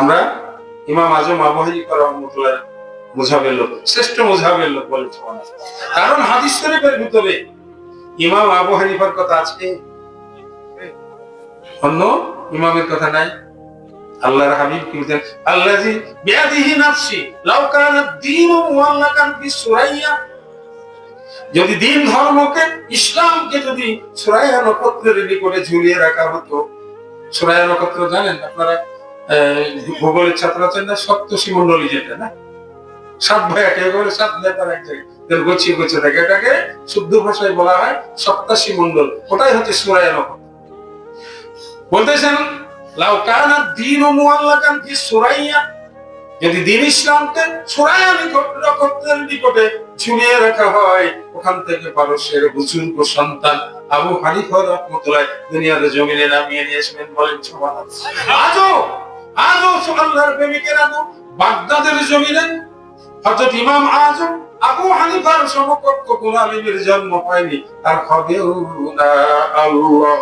আমরা ইমাম আজম আবু হানিফা রহমতুল্লাহ মুজাবের লোক, শ্রেষ্ঠ মুজাবের লোক বলে কারণ হাদিস শরীফের ভিতরে ইমাম আবু হানিফার কথা আছে। অন্য ইমামের কথা নাই। আল্লাহর হাবিব কি বলতেন? আল্লাজি বিয়াদিহি নাফসি, লাউ কানা দীনু মুআল্লাকান ফি সুরাইয়া। যদি দিন ধর্মকে, ইসলামকে যদি সুরাইয়া নক্ষত্রের নিকটে ঝুলিয়ে রাখা হতো, সুরাইয়া নক্ষত্র জানেন আপনারা? ভূগোলের ছাত্র আছেন না সপ্তষী মন্ডলী যেটা না? সাত ভাই এক সাত ভাই তার এক জায়গায় গছিয়ে গছিয়ে থাকে। এটাকে শুদ্ধ ভাষায় বলা হয় সপ্তাশী মন্ডল ওটাই হচ্ছে সুরাইয়া নক্ষত্র বলতেছেন দিন ও মুআল্লাকান ফি সুরাইয়া। যদি দিন ইসলামকে নিকট রাখা হয়, ওখান থেকে পারস্যের সন্তান আবু হানিফা রহমতুল্লাহ দুনিয়ার জমিনে নামিয়ে নিয়ে আসবেন বলেন সুবহানাল্লাহ। আজও আজও আল্লাহর প্রেমিকেরা বাগদাদের জমিনে? হজরত ইমাম আজম আবু হানিফার সমকক্ষ কোন আলিমের জন্ম পায়নি। তার খবেও না আল্লাহ।